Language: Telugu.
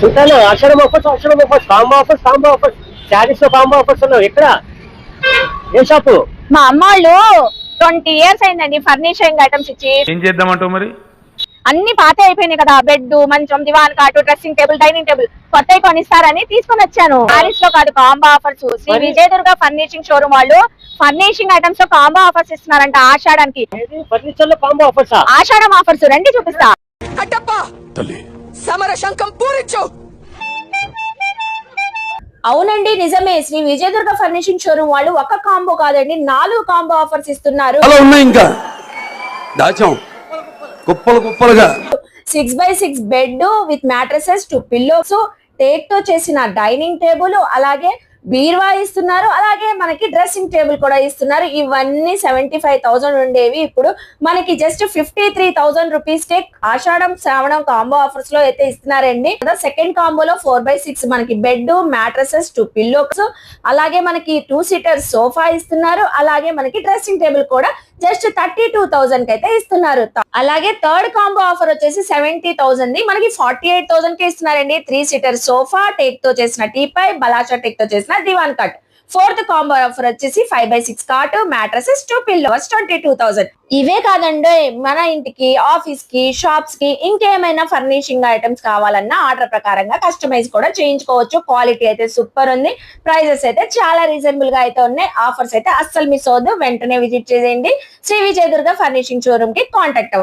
చూస్తాను అక్షరం ఆఫర్స్ అక్షరం offers combo offers combo offers శారీస్లో కాంబో ఆఫర్స్ ఉన్నావు ఎక్కడ? ఏ షాపు? మా అమ్మ వాళ్ళు ట్వంటీ ఇయర్స్ అయిందండి ఫర్నిచరింగ్ ఐటమ్స్ ఇచ్చి ఏం చేద్దామంటావు మరి? అన్ని పాత అయిపోయినాయి కదా బెడ్ మంచం దివాన్ కాటు డ్రెస్సింగ్ టేబుల్ డైనింగ్ టేబుల్. కొత్త కొనిస్తారని తీసుకొని వచ్చాను. సారీస్లో కాదు కాంబో ఆఫర్స్. శ్రీ మరి? విజయదుర్గ ఫర్నిషింగ్ షోరూమ్ వాళ్ళు ఫర్నిషింగ్ ఐటమ్స్లో కాంబో ఆఫర్స్ ఇస్తున్నారంట ఆషాఢానికి. ఫర్నిచర్లో కాంబో ఆఫర్సా? ఆషాఢం ఆఫర్స్ రండి చూపిస్తా. కట్టప్ప సమర శంఖం పూరించు! అవునండి నిజమే. శ్రీ విజయదుర్గ ఫర్నిషింగ్ షోరూమ్ వాళ్ళు ఒక కాంబో కాదండి నాలుగు కాంబో ఆఫర్స్ ఇస్తున్నారు. చాలా ఉన్నాయి ఇంకా. దాచాం. కుప్పలు కుప్పలుగా. Six by six bed with mattresses two pillows టేక్తో చేసిన డైనింగ్ టేబుల్ అలాగే బీర్వా ఇస్తున్నారు అలాగే మనకి డ్రెస్సింగ్ టేబుల్ కూడా ఇస్తున్నారు. ఇవన్నీ సెవెంటీ ఫైవ్ థౌసండ్ ఉండేవి. ఇప్పుడు మనకి just fifty three thousand rupees కే ఆషాఢం శ్రావణం కాంబో ఆఫర్స్లో అయితే ఇస్తున్నారండి. సెకండ్ కాంబోలో ఫోర్ బై సిక్స్ మనకి బెడ్ మ్యాట్రసెస్ టూ పిల్లోస్ అలాగే మనకి టూ సీటర్ సోఫా ఇస్తున్నారు. అలాగే మనకి డ్రెస్సింగ్ టేబుల్ కూడా జస్ట్ థర్టీ టూ థౌసండ్కి అయితే ఇస్తున్నారు. అలాగే థర్డ్ కాంబో ఆఫర్ వచ్చేసి సెవెంటీ థౌసండ్ ది. మనకి ఫార్టీ ఎయిట్ థౌసండ్కి ఇస్తున్నారండి. త్రీ సీటర్ సోఫా టేక్తో చేసిన టీపై బలాషా టేక్తో చేసిన దివాన్ కట్. ఫోర్త్ కాంబో ఆఫర్ వచ్చేసి five by six cot mattresses two pillows twenty two thousand ఇవే కాదండి మన ఇంటికి ఆఫీస్కి షాప్స్కి ఇంకేమైనా ఫర్నిషింగ్ ఐటమ్స్ కావాలన్నా ఆర్డర్ ప్రకారంగా కస్టమైజ్ కూడా చేయించుకోవచ్చు. క్వాలిటీ అయితే సూపర్ ఉంది. ప్రైజెస్ అయితే చాలా రీజనబుల్గా అయితే ఉన్నాయి. ఆఫర్స్ అయితే అస్సలు మిస్ అవద్దు వెంటనే విజిట్ చేసేయండి. శ్రీ విజయదుర్గ ఫర్నిషింగ్ షోరూమ్కి కాంటాక్ట్ అవ్వండి.